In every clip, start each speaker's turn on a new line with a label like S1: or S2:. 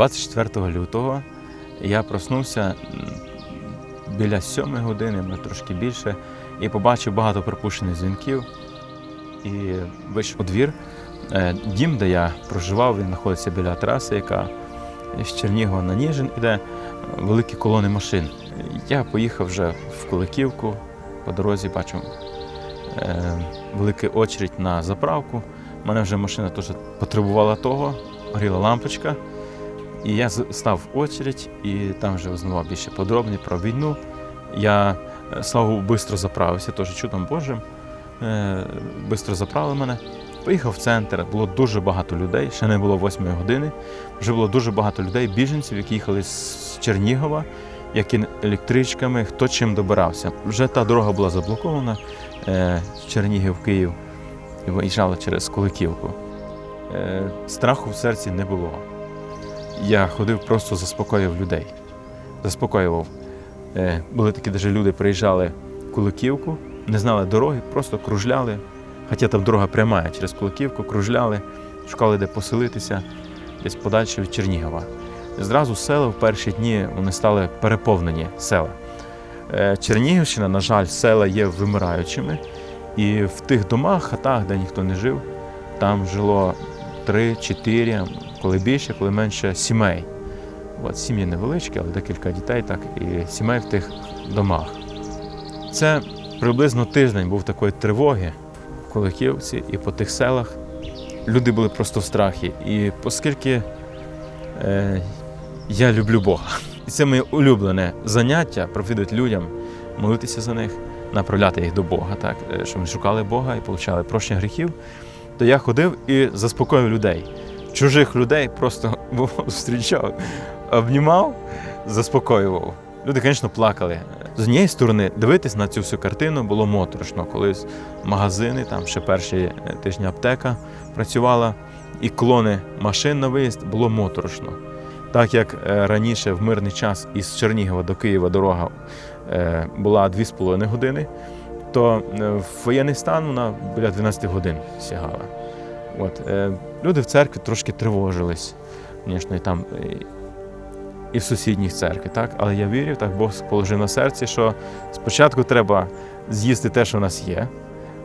S1: 24 лютого я проснувся біля 7 години, може трошки більше, і побачив багато пропущених дзвінків. І вийшов у двір. Е, Дім, де я проживав, він знаходиться біля траси, яка з Чернігова на Ніжин іде великі колони машин. Я поїхав вже в Куликівку, по дорозі бачу е, великий очередь на заправку. У мене вже машина теж потребувала того, горіла лампочка. І я став в очередь, і там вже узнавав більше подробні про війну. Я, е, слава Богу, швидко заправився, теж чудом Божим. Е, Бистро заправили мене. Поїхав в центр, було дуже багато людей, ще не було восьмої години. Вже було дуже багато людей, біженців, які їхали з Чернігова, які електричками, хто чим добирався. Вже та дорога була заблокована е, Чернігів, Київ, і виїжджала через Куликівку. Страху в серці не було. Я ходив, просто заспокоював людей. Заспокоював. Е, були такі даже люди, приїжджали в Куликівку, не знали дороги, просто кружляли. Хоча там дорога пряма через Куликівку, кружляли, шукали, де поселитися, десь подальше від Чернігова. Зразу села в перші дні вони стали переповнені села. Е, Чернігівщина, на жаль, села є вимираючими. І в тих домах, хатах, де ніхто не жив, там жило 3-4, коли більше, коли менше сімей. От, сім'ї невеличкі, але декілька дітей, так, і сімей в тих домах. Це приблизно тиждень був такої тривоги в Куликівці і по тих селах. Люди були просто в страхі. І оскільки е, я люблю Бога, і це моє улюблене заняття проповідати людям, молитися за них, направляти їх до Бога, так, е, щоб вони шукали Бога і отримали прощення гріхів, то я ходив і заспокоював людей. Чужих людей просто зустрічав, обнімав, заспокоював. Люди, звісно, плакали. З однієї сторони, дивитись на цю всю картину було моторошно. Колись магазини, там ще перші е, тижні аптека працювала, і клони машин на виїзд було моторошно. Так як е, раніше в мирний час із Чернігова до Києва дорога е, була 2,5 години, то в воєнний стан вона біля 12 годин сягала. От, е, люди в церкві трошки тривожились, звісно, і там. е, і в сусідніх церкві, так? Але я вірю, так Бог положив на серці, що спочатку треба з'їсти те, що в нас є,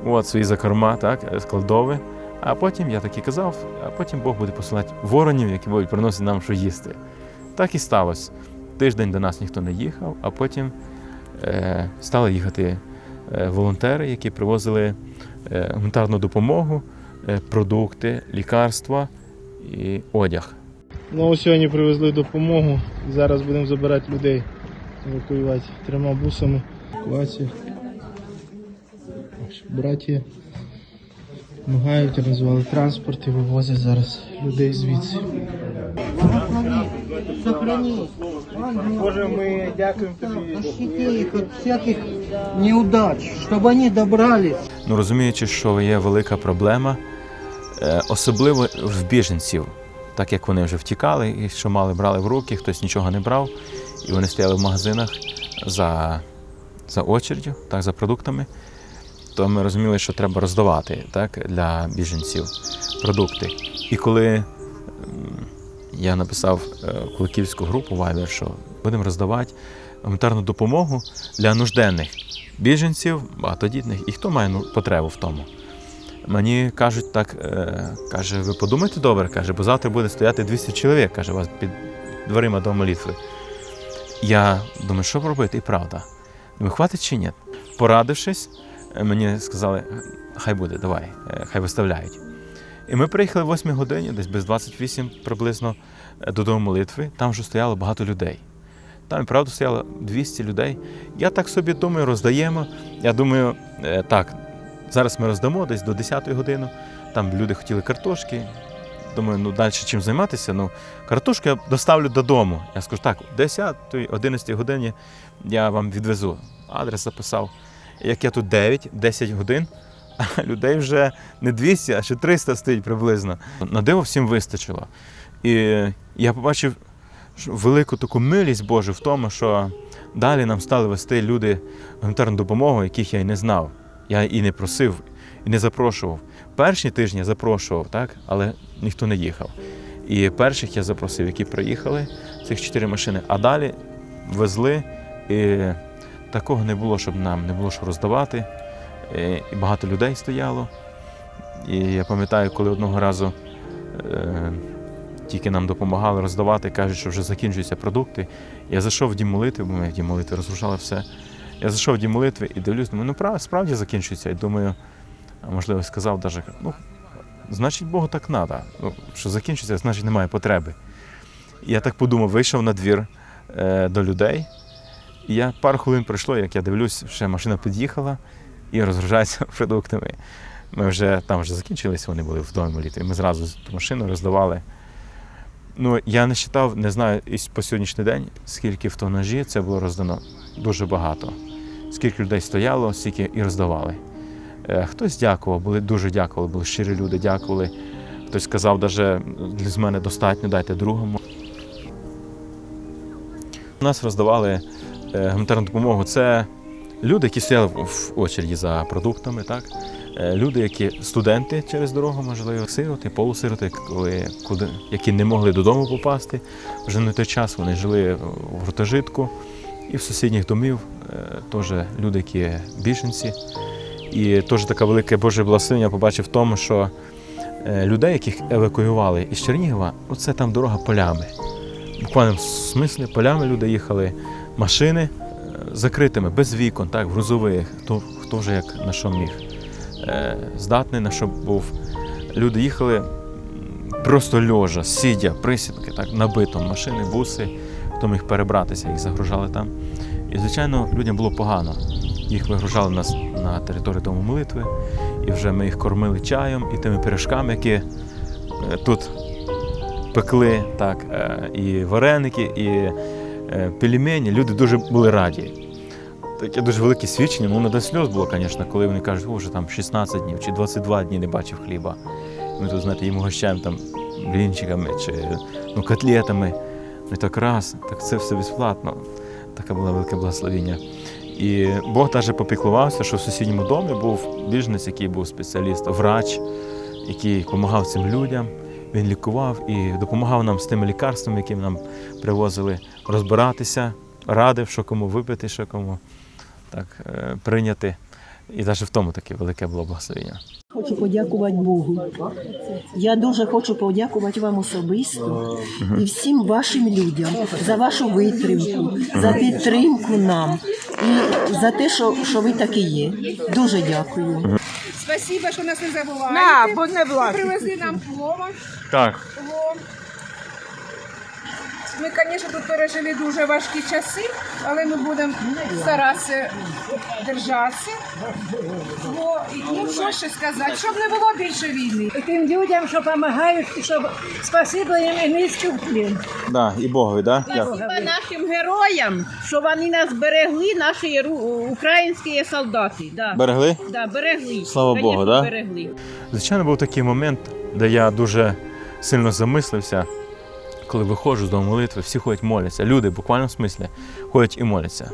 S1: от свої закорма, так, е, складові, а потім, я так і казав, а потім Бог буде посилати воронів, які будуть приносити нам що їсти. Так і сталося. Тиждень до нас ніхто не їхав, а потім е, стали їхати е, волонтери, які привозили гуманітарну допомогу, продукти, лікарства і одяг.
S2: Ну сьогодні привезли допомогу. Зараз будемо забирати людей, евакуювати трьома бусами. Евакуація. Браті допомагають, організували транспорт і вивозять зараз людей звідси. Боже, ми дякуємо тобі.
S3: Всяких неудач, чтобы они добрались.
S1: Ну розуміючи, що є велика проблема, е, особливо в біженців, так як вони вже втікали, і що мали брали в руки, хтось нічого не брав, і вони стояли в магазинах за, за очередю, так, за продуктами, то ми розуміли, що треба роздавати так, для біженців продукти. І коли я написав е, куликівську групу Viber, що будемо роздавати гуманітарну допомогу для нужденних біженців, багатодітних, і хто має ну, потребу в тому. Мені кажуть так, е, каже, ви подумайте добре, каже, бо завтра буде стояти 200 чоловік, каже, вас під дверима до молитви. Я думаю, що робити? І правда. Думаю, хватить чи ні? Порадившись, е, мені сказали, хай буде, давай, е, хай виставляють. І ми приїхали в 8 годині, десь без 28 приблизно, додому молитви. Там вже стояло багато людей. Там правда стояло 200 людей. Я так собі думаю, роздаємо. Я думаю, так, зараз ми роздамо десь до 10 години. Там люди хотіли картошки. Думаю, ну далі чим займатися? Ну, картошку я доставлю додому. Я скажу, так, о 10 11 годині я вам відвезу. Адрес записав. Як я тут 9-10 годин, а людей вже не 200, а ще 300 стоїть приблизно. На диво всім вистачило. І я побачив велику таку милість Божу в тому, що далі нам стали вести люди гуманітарну допомогу, яких я і не знав. Я і не просив, і не запрошував. Перші тижні я запрошував, так, але ніхто не їхав. І перших я запросив, які приїхали, цих чотири машини, а далі везли. І такого не було, щоб нам не було що роздавати. Е, І багато людей стояло. І я пам'ятаю, коли одного разу е, тільки нам допомагали роздавати, кажуть, що вже закінчуються продукти. Я зайшов в дім молитви, бо ми в дім молитви розгружали все. Я зайшов дім молитви і дивлюсь, думаю, ну прав- справді закінчується. І думаю, можливо, сказав даже, ну, значить, Богу так треба. Ну, що закінчується, значить немає потреби. І я так подумав, вийшов на двір е, до людей. І я пару хвилин пройшло, як я дивлюсь, ще машина під'їхала і розгружається продуктами. Ми вже там вже закінчилися, вони були в домі молитві. Ми зразу ту машину роздавали. Ну, я не вважав, не знаю і по сьогоднішній день, скільки в тонажі це було роздано. Дуже багато. Скільки людей стояло, стільки і роздавали. Е, Хтось дякував, були дуже дякували, були щирі люди, дякували. Хтось сказав, навіть з мене достатньо, дайте другому. У нас роздавали е, гуманітарну допомогу. Це люди, які стояли в- очереді за продуктами, так? Е, люди, які студенти через дорогу, можливо, сироти, полусироти, коли, куди, які не могли додому попасти. Вже на той час вони жили в гуртожитку. І в сусідніх домів теж люди, які біженці. І теж така велика Божа благословення побачив в тому, що е, людей, яких евакуювали із Чернігова, оце там дорога полями. В буквальному смислі полями люди їхали, машини е, закритими, без вікон, так, в грузових, хто, хто вже як на що міг. Е, Здатний на що був. Люди їхали просто льожа, сидя, присідки, так, набито, машини, буси, хто міг перебратися, їх загружали там. І, звичайно, людям було погано. Їх вигружали нас на територію дому молитви, і вже ми їх кормили чаєм і тими пиріжками, які е, тут пекли, так, е, і вареники, і е, пельмені. Люди дуже були раді. Таке дуже велике свідчення. Ну, не до сльоз було, звісно, коли вони кажуть, о, вже там 16 днів чи 22 дні не бачив хліба. Ми тут, знаєте, їм угощаємо там блінчиками чи ну, котлетами. Ми так раз, так це все безплатно. Таке було велике благословення. І Бог навіть попіклувався, що в сусідньому домі був біженець, який був спеціаліст, врач, який допомагав цим людям. Він лікував і допомагав нам з тими лікарствами, які нам привозили, розбиратися, радив, що кому випити, що кому так, е, прийняти. І навіть в тому таке велике було благословення.
S4: Хочу подякувати Богу. Я дуже хочу подякувати вам особисто і всім вашим людям за вашу витримку, за підтримку нам і за те, що, що ви такі є. Дуже дякую.
S5: Спасибо, що нас не забуваєте.
S6: На, бо не власне.
S5: Привезли нам плова.
S1: Так.
S5: плов. Ми, звісно, тут пережили дуже важкі часи, але ми будемо старатися держатися. Бо, ну, що ще сказати, щоб не було більше війни.
S6: І тим людям, що допомагають, і щоб спасибо їм і низький вплін.
S1: Да, і Богові, да?
S7: Спасибо нашим героям, що вони нас берегли, наші ру- українські солдати. Да.
S1: Берегли?
S7: Да, берегли.
S1: Слава
S7: Конечно,
S1: Богу, да?
S7: берегли.
S1: Звичайно, був такий момент, де я дуже сильно замислився, коли виходжу з дому молитви, всі ходять моляться. Люди в смислі ходять і моляться.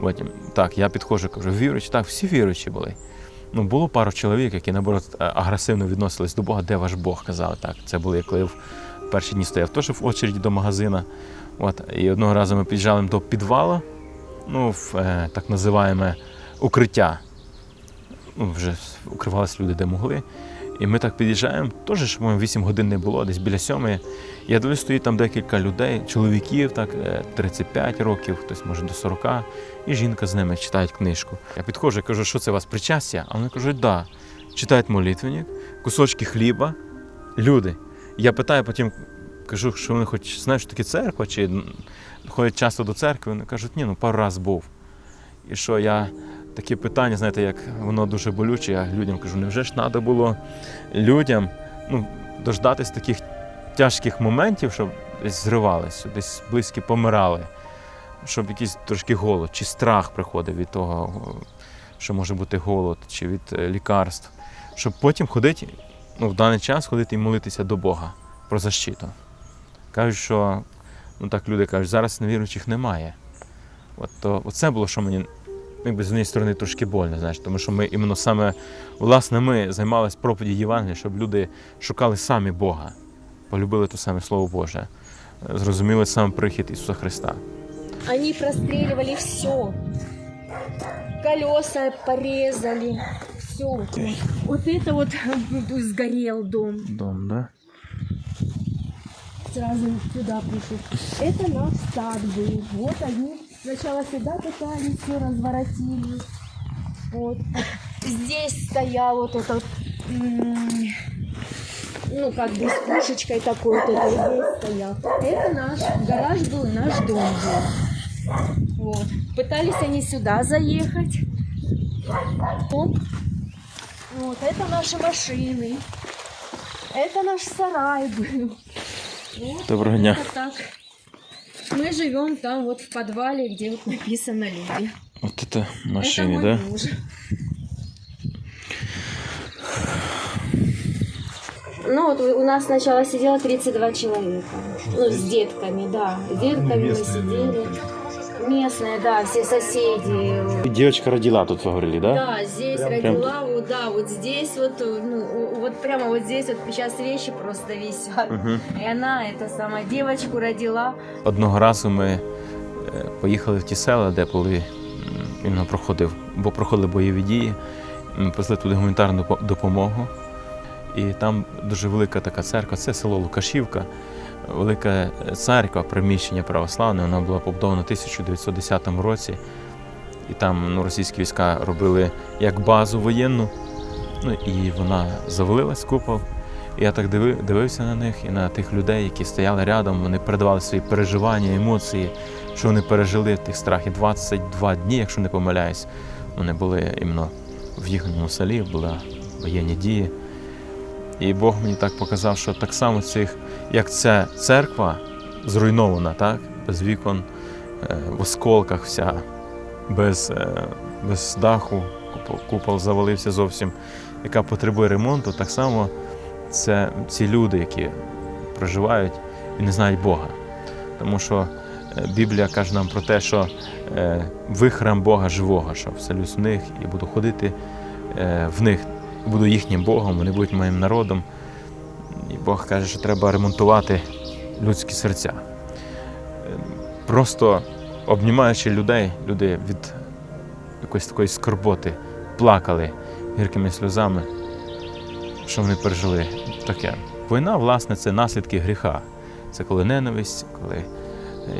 S1: Потім, так, я підходжу, кажу, віруючі, так, всі віруючі були. Ну, було пару чоловік, які наоборот е, агресивно відносились до Бога, де ваш Бог казали. Так, це були, коли в перші дні стояв теж в очереді до магазина. От, і одного разу ми під'їжджали до підвалу, ну, в е, так називаємо укриття. Ну, вже укривалися люди, де могли. І ми так під'їжджаємо, теж ж, по-моєму, 8 годин не було, десь біля сьомої. Я дивлюсь, стоїть там декілька людей, чоловіків, так, е, 35 років, хтось може до 40, і жінка з ними читають книжку. Я підходжу, кажу, що це у вас причастя? А вони кажуть, да. Читають молитвенник, кусочки хліба, люди. Я питаю потім, кажу, що вони хоч знають, що таке церква, чи ходять часто до церкви. Вони кажуть, ні, ну пару раз був. І що я такі питання, знаєте, як воно дуже болюче, я людям кажу, невже ж треба було людям ну, дождатись таких тяжких моментів, щоб десь зривалися, десь близькі помирали, щоб якийсь трошки голод чи страх приходив від того, що може бути голод, чи від е, лікарств, щоб потім ходити, ну, в даний час ходити і молитися до Бога про защиту. Кажуть, що ну так люди кажуть, зараз невіруючих немає. От то оце було, що мені якби з однієї сторони трошки больно, знаєш, тому що ми іменно саме власне ми займалися проповіді Євангелія, щоб люди шукали самі Бога, полюбили те саме Слово Боже, е, зрозуміли сам прихід Ісуса Христа.
S8: Они простреливали все. Колеса порезали. Все. Вот это вот э, сгорел дом.
S1: Дом, да?
S8: Сразу сюда пришли. Это наш сад был. Вот они сначала сюда пытались, все разворотили. Вот. Здесь стоял вот этот, ну, как бы с пушечкой такой вот это здесь стоял. Это наш гараж был, наш дом был. Вот. Пытались они сюда заехать. Оп. Вот, это наши машины. Это наш сарай был. Вот,
S1: Доброго дня.
S8: так. Мы живем там вот в подвале, где вот написано люди.
S1: От це
S8: Это
S1: машини,
S8: мой
S1: да?
S8: муж. Ну вот у нас сначала сидело 32 человека. Ну, с детками, да. С детками мы сидели. Местные, да, все соседи.
S1: Дівчинка родила тут, ви говорили, да?
S8: Да, здесь родила, вот, да, вот здесь вот, ну, вот прямо вот здесь вот сейчас вещи просто висят.
S1: Мгм.
S8: И она, эта самая девочку родила.
S1: Одного разу ми е, поїхали в ті села, де були іменно проходив, бо проходили бойові дії. Ми туди гуманітарну допомогу. І там дуже велика така церква, це село Лукашівка, велика церква, приміщення православне, вона була побудована в 1910 році. І там ну, російські війська робили як базу воєнну. Ну і вона завалилась купол. Я так диви- дивився на них і на тих людей, які стояли рядом, вони передавали свої переживання, емоції, що вони пережили тих страхів 22 дні, якщо не помиляюсь. Вони були іменно в їхньому селі, були воєнні дії. І Бог мені так показав, що так само цих, як ця церква зруйнована, так? без вікон, е, в осколках вся, без, е, без даху, купол, завалився зовсім, яка потребує ремонту, так само це ці люди, які проживають і не знають Бога. Тому що е, Біблія каже нам про те, що е, ви храм Бога живого, що вселюсь в них і буду ходити в них, буду їхнім Богом, вони будуть моїм народом. І Бог каже, що треба ремонтувати людські серця. Просто обнімаючи людей, люди від якоїсь такої скорботи плакали гіркими сльозами що вони пережили таке. Війна, власне, це наслідки гріха. Це коли ненависть, коли е,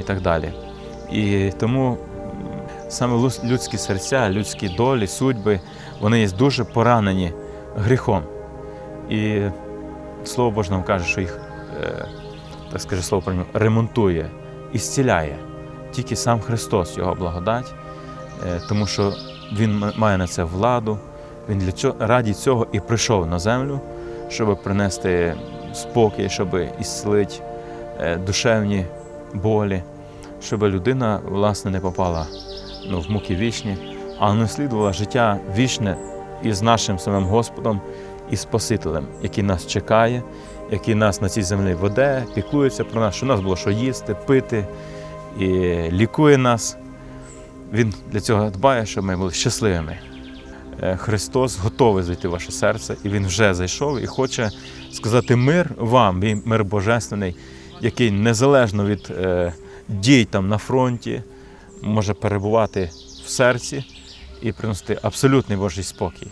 S1: і так далі. І тому саме людські серця, людські долі, судьби, вони є дуже поранені гріхом. І Слово Боже нам каже, що їх, е, так скаже слово про нього, ремонтує і зціляє. Тільки сам Христос, Його благодать, е, тому що Він має на це владу. Він для цього раді цього і прийшов на землю, щоб принести спокій, щоб ісцелити е, душевні болі, щоб людина власне не попала ну, в муки вічні, а наслідувала життя вічне із нашим самим Господом і Спасителем, який нас чекає, який нас на цій землі веде, піклується про нас, що у нас було що їсти, пити і лікує нас. Він для цього дбає, щоб ми були щасливими. Е, Христос готовий зайти в ваше серце, і Він вже зайшов і хоче сказати мир вам, мир божественний, який незалежно від е, дій там на фронті може перебувати в серці і приносити абсолютний Божий спокій.